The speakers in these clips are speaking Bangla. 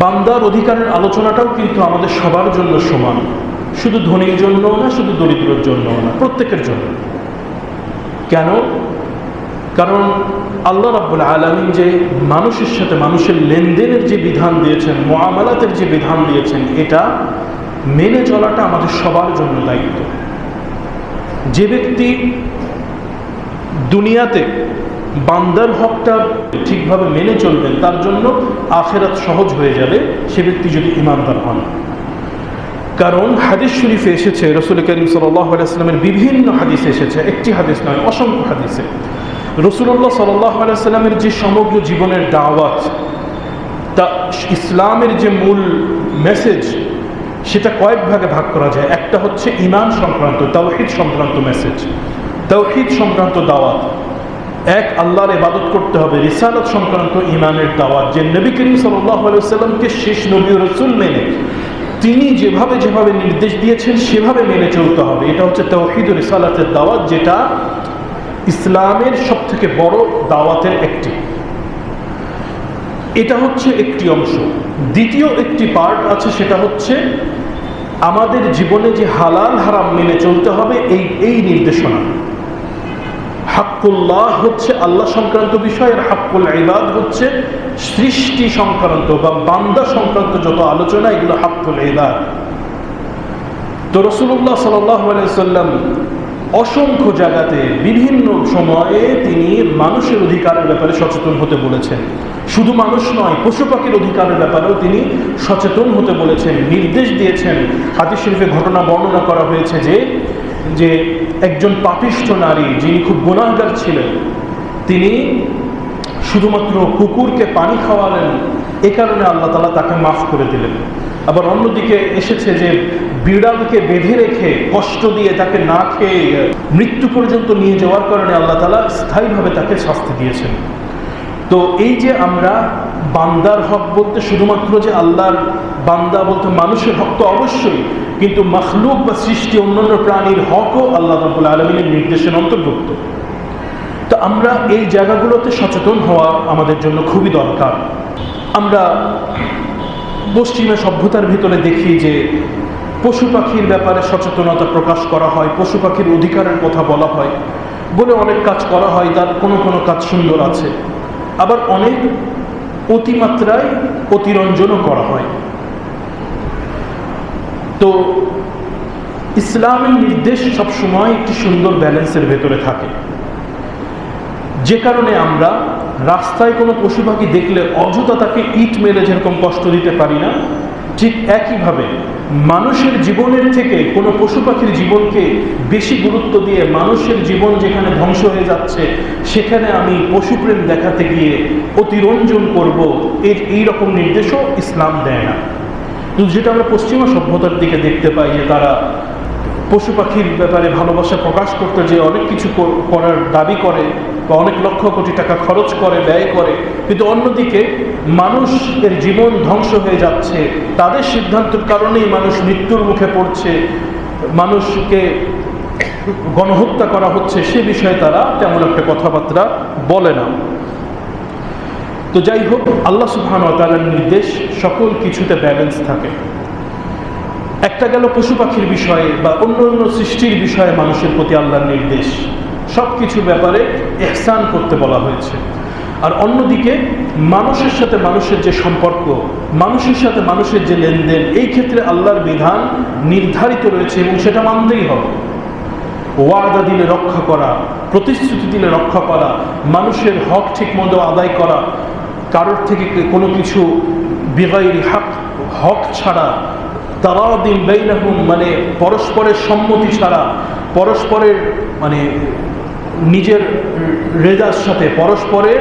বান্দার অধিকারের আলোচনাটাও কিন্তু আমাদের সবার জন্য সমান। শুধু ধনীর জন্য না, শুধু দরিদ্রের জন্য না, প্রত্যেকের জন্য। কেন? কারণ আল্লাহ রাব্বুল আলমিন যে মানুষের সাথে মানুষের লেনদেনের যে বিধান দিয়েছেন মোয়ামালাতের যে বিধান দিয়েছেন, এটা মেনে চলাটা আমাদের সবার জন্য দায়িত্ব। যে ব্যক্তি দুনিয়াতে বান্দার হকটা ঠিকভাবে মেনে চলবেন, তার জন্য আখেরাত সহজ হয়ে যাবে সে ব্যক্তি যদি ইমানদার হন। কারণ হাদিস শরীফে এসেছে, রসুল করিম সাল্লামের বিভিন্ন হাদিসে এসেছে, একটি হাদিস নয়, অসংখ্য হাদিসে। রসুল্লাহ সাল্লামের যে সমগ্র জীবনের দাওয়াত, তা ইসলামের যে মূল মেসেজ সেটা কয়েক ভাগে ভাগ করা যায়। একটা হচ্ছে ইমান সংক্রান্ত, তাওহিদ সংক্রান্ত মেসেজ তাওহিদ সংক্রান্ত দাওয়াত। এক, আল্লাহর ইবাদত করতে হবে। রিসালত সংক্রান্ত ইমানের দাওয়াত। যে নবী করিম সাল্লামকে শেষ নবী রসুল মেনে, তিনি যেভাবে যেভাবে নির্দেশ দিয়েছেন, সেভাবে মেনে চলতে হবে। এটা হচ্ছে তৌহিদ রিসালাতের দাওয়াত, যেটা ইসলামের সব থেকে বড় দাওয়াতের একটি। এটা হচ্ছে একটি অংশ। দ্বিতীয় একটি পার্ট আছে, সেটা হচ্ছে আমাদের জীবনে যে হালাল হারাম মেনে চলতে হবে, এই এই নির্দেশনা। হাক্কুল্লাহ হচ্ছে আল্লাহ সংক্রান্ত বিষয় আর হাক্কুল ইবাদ হচ্ছে সৃষ্টি সংক্রান্ত বা বান্দা সংক্রান্ত যত আলোচনা, এগুলো হাক্কুল ইবাদ। তো রসুল্লাহ সাল্লাম অসংখ্য জায়গাতে, বিভিন্ন সময়ে তিনি মানুষের অধিকারের ব্যাপারে সচেতন হতে বলেছেন। শুধু মানুষ নয় পশু পাখির অধিকারের ব্যাপারেও তিনি সচেতন হতে বলেছেন, নির্দেশ দিয়েছেন। হাদিস শরীফে ঘটনা বর্ণনা করা হয়েছে যে যে একজন পাপিষ্ঠ নারী যিনি খুব গুণাগার ছিলেন, তিনি শুধুমাত্র কুকুরকে পানি খাওয়ালেন, এ কারণে আল্লাহ তালা তাকে মাফ করে দিলেন। আবার অন্যদিকে এসেছে যে বিড়ালকে বেঁধে রেখে কষ্ট দিয়ে তাকে না খেয়ে মৃত্যু পর্যন্ত নিয়ে যাওয়ার কারণে আল্লাহ তালা স্থায়ীভাবে তাকে শাস্তি দিয়েছেন। তো এই যে আমরা বান্দার হক বলতে শুধুমাত্র যে আল্লাহর বান্দা বলতে মানুষের হক তো অবশ্যই, কিন্তু মখলুক বা সৃষ্টি অন্যান্য প্রাণীর হকও আল্লাহ রবুল আলমিনের নির্দেশের অন্তর্ভুক্ত। তো আমরা এই জায়গাগুলোতে সচেতন হওয়া আমাদের জন্য খুবই দরকার। আমরা পশ্চিমা সভ্যতার ভিতরে দেখি যে পশু পাখির ব্যাপারে সচেতনতা প্রকাশ করা হয়, পশু পাখির অধিকারের কথা বলা হয় বলে অনেক কাজ করা হয়, তার কোনো কোনো কাজ সুন্দর আছে। আবার অনেক অতিমাত্রায় অতিরঞ্জনও করা হয়। তো ইসলামের নির্দেশ সবসময় একটি সুন্দর ব্যালেন্সের ভেতরে থাকে। যে কারণে আমরা রাস্তায় কোনো পশু পাখি দেখলে অযথা তাকে ইট মেরে যেরকম কষ্ট দিতে পারি না ঠিক একইভাবে মানুষের জীবনের থেকে কোনো পশু পাখির জীবনকে বেশি গুরুত্ব দিয়ে মানুষের জীবন যেখানে ধ্বংস হয়ে যাচ্ছে, সেখানে আমি পশুপ্রেম দেখাতে গিয়ে অতিরঞ্জন করব এর এই রকম নির্দেশও ইসলাম দেয় না। যেটা আমরা পশ্চিমা সভ্যতার দিকে দেখতে পাই যে তারা পশু পাখির ব্যাপারে ভালোবাসা প্রকাশ করতে যে অনেক কিছু করার দাবি করে বা অনেক লক্ষ কোটি টাকা খরচ করে, ব্যয় করে, কিন্তু অন্যদিকে মানুষের জীবন ধ্বংস হয়ে যাচ্ছে। তাদের সিদ্ধান্তের কারণেই মানুষ মৃত্যুর মুখে পড়ছে। মানুষকে গণহত্যা করা হচ্ছে, সে বিষয়ে তারা তেমন একটা কথাবার্তা বলে না। তো যাই হোক, আল্লাহ সুবহান তালার নির্দেশ সকল কিছুতে ব্যালেন্স থাকে। একটা গেল পশু পাখির বিষয়ে বা অন্য অন্য সৃষ্টির বিষয়ে মানুষের প্রতি আল্লাহর নির্দেশ। সব কিছু ব্যাপারে এহসান করতে বলা হয়েছে। আর অন্যদিকে, মানুষের সাথে মানুষের যে সম্পর্ক, মানুষের সাথে মানুষের যে লেনদেন, এই ক্ষেত্রে আল্লাহর বিধান নির্ধারিত রয়েছে এবং সেটা মানতেই হবে। ওয়াদা দিলে রক্ষা করা, প্রতিশ্রুতি দিলে রক্ষা করা, মানুষের হক ঠিক মতো আদায় করা, কারোর থেকে কোনো কিছু বেগাইরি হক হক ছাড়া তারাও দিন বেইনাহুম মানে পরস্পরের সম্মতি ছাড়া, পরস্পরের মানে নিজের রেজার সাথে, পরস্পরের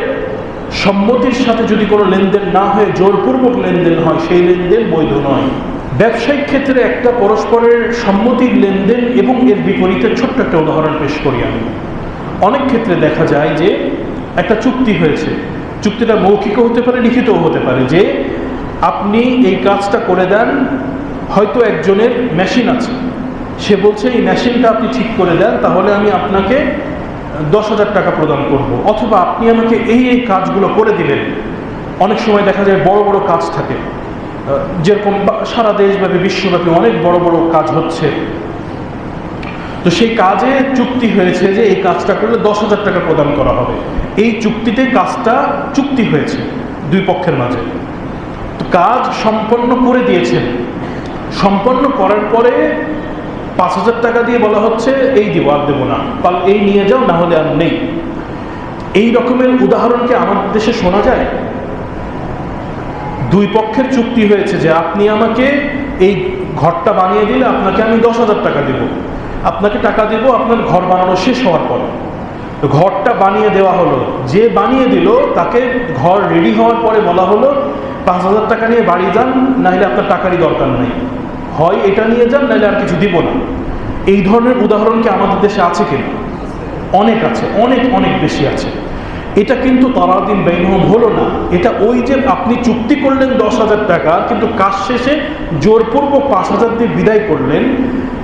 সম্মতির সাথে যদি কোনো লেনদেন না হয়ে, জোরপূর্বক লেনদেন হয়, সেই লেনদেন বৈধ নয়। ব্যবসায়িক ক্ষেত্রে একটা পরস্পরের সম্মতির লেনদেন এবং এর বিপরীতে ছোট্ট একটা উদাহরণ পেশ করি আমি। অনেক ক্ষেত্রে দেখা যায় যে একটা চুক্তি হয়েছে। চুক্তিটা মৌখিকও হতে পারে, লিখিতও হতে পারে যে আপনি এই কাজটা করে দেন হয়তো একজনের মেশিন আছে। সে বলছে, এই মেশিনটা আপনি ঠিক করে দেন, তাহলে আমি আপনাকে দশ হাজার টাকা প্রদান করব। অথবা আপনি আমাকে এই এই কাজগুলো করে দিলেন অনেক সময় দেখা যায় বড় বড় কাজ থাকে। যেরকম সারা দেশব্যাপী, বিশ্বব্যাপী অনেক বড় বড় কাজ হচ্ছে। তো সেই কাজে চুক্তি হয়েছে যে এই কাজটা করলে দশ হাজার টাকা প্রদান করা হবে। এই চুক্তিতে কাজটা চুক্তি হয়েছে দুই পক্ষের মাঝে। কাজ সম্পন্ন করে দিয়েছেন। সম্পন্ন করার পরে পাঁচ হাজার টাকা দিয়ে বলা হচ্ছে, এই দিব, আর দেবো না। কাল এই নিয়ে যাও, না হলে আর নেই। এই রকমের উদাহরণ কি আমাদের দেশে শোনা যায়? দুই পক্ষের চুক্তি হয়েছে যে আপনি আমাকে এই ঘরটা বানিয়ে দিলে আপনাকে আমি দশ হাজার টাকা দেব। আপনাকে টাকা দেব, আপনার ঘর বানানো শেষ হওয়ার পর। ঘরটা বানিয়ে দেওয়া হলো। যে বানিয়ে দিল, তাকে ঘর রেডি হওয়ার পরে বলা হলো পাঁচ হাজার টাকা নিয়ে বাড়ি যান, নাহলে আপনার টাকারই দরকার নেই। হয় এটা নিয়ে যান, নাহলে আর কিছু দিব না। এই ধরনের উদাহরণ কি আমাদের দেশে আছে কিনা? অনেক আছে, অনেক অনেক বেশি আছে। এটা কিন্তু তলাদিন বেনহম হলো না। এটা ওই যে আপনি চুক্তি করলেন দশ হাজার টাকা, কিন্তু কাজ শেষে জোরপূর্বক পাঁচ হাজার দিয়ে বিদায় করলেন,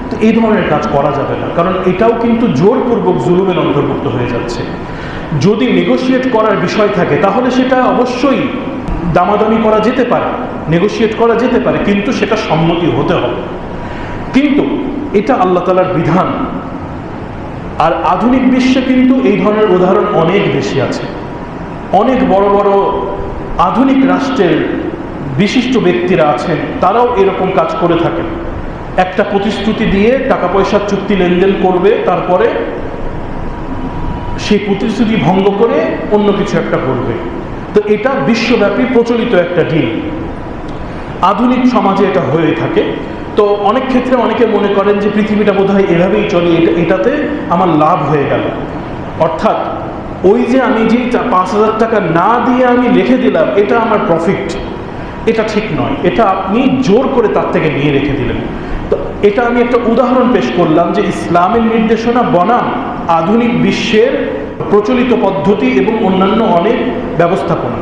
তো এই ধরনের কাজ করা যাবে না। কারণ এটাও কিন্তু জোরপূর্বক জুলুমের অন্তর্ভুক্ত হয়ে যাচ্ছে। যদি নেগোশিয়েট করার বিষয় থাকে, তাহলে সেটা অবশ্যই দামাদামি করা যেতে পারে নেগোশিয়েট করা যেতে পারে, কিন্তু সেটা সম্মতি হতে হবে। কিন্তু এটা আল্লাহ তালার বিধান। আর আধুনিক বিশ্বে কিন্তু এই ধরনের উদাহরণ অনেক বেশি আছে। অনেক বড় বড় আধুনিক রাষ্ট্রের বিশিষ্ট ব্যক্তিরা আছেন, তারাও এরকম কাজ করে থাকেন। একটা প্রতিশ্রুতি দিয়ে টাকা পয়সার চুক্তি লেনদেন করবে, তারপরে সেই প্রতিশ্রুতি ভঙ্গ করে অন্য কিছু একটা করবে। তো এটা বিশ্বব্যাপী প্রচলিত একটা ডিল আধুনিক সমাজে এটা হয়ে থাকে। তো অনেক ক্ষেত্রে অনেকে মনে করেন যে পৃথিবীটা বোধহয় এভাবেই চলে, এটা, এটাতে আমার লাভ হয়ে গেল। অর্থাৎ ওই যে আমি যে পাঁচ হাজার টাকা না দিয়ে আমি লিখে দিলাম, এটা আমার প্রফিট এটা ঠিক নয়। এটা আপনি জোর করে তার থেকে নিয়ে রেখে দিলেন। তো এটা আমি একটা উদাহরণ পেশ করলাম যে ইসলামের নির্দেশনা বনাম আধুনিক বিশ্বের প্রচলিত পদ্ধতি এবং অন্যান্য অনেক ব্যবস্থাপনা।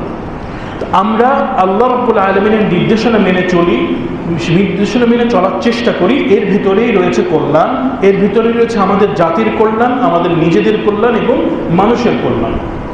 আমরা আল্লাহ রব্বুল আলমিনের নির্দেশনা মেনে চলি, নির্দেশনা মেনে চলার চেষ্টা করি। এর ভিতরেই রয়েছে কল্যাণ, এর ভিতরেই রয়েছে আমাদের জাতির কল্যাণ, আমাদের নিজেদের কল্যাণ এবং মানুষের কল্যাণ।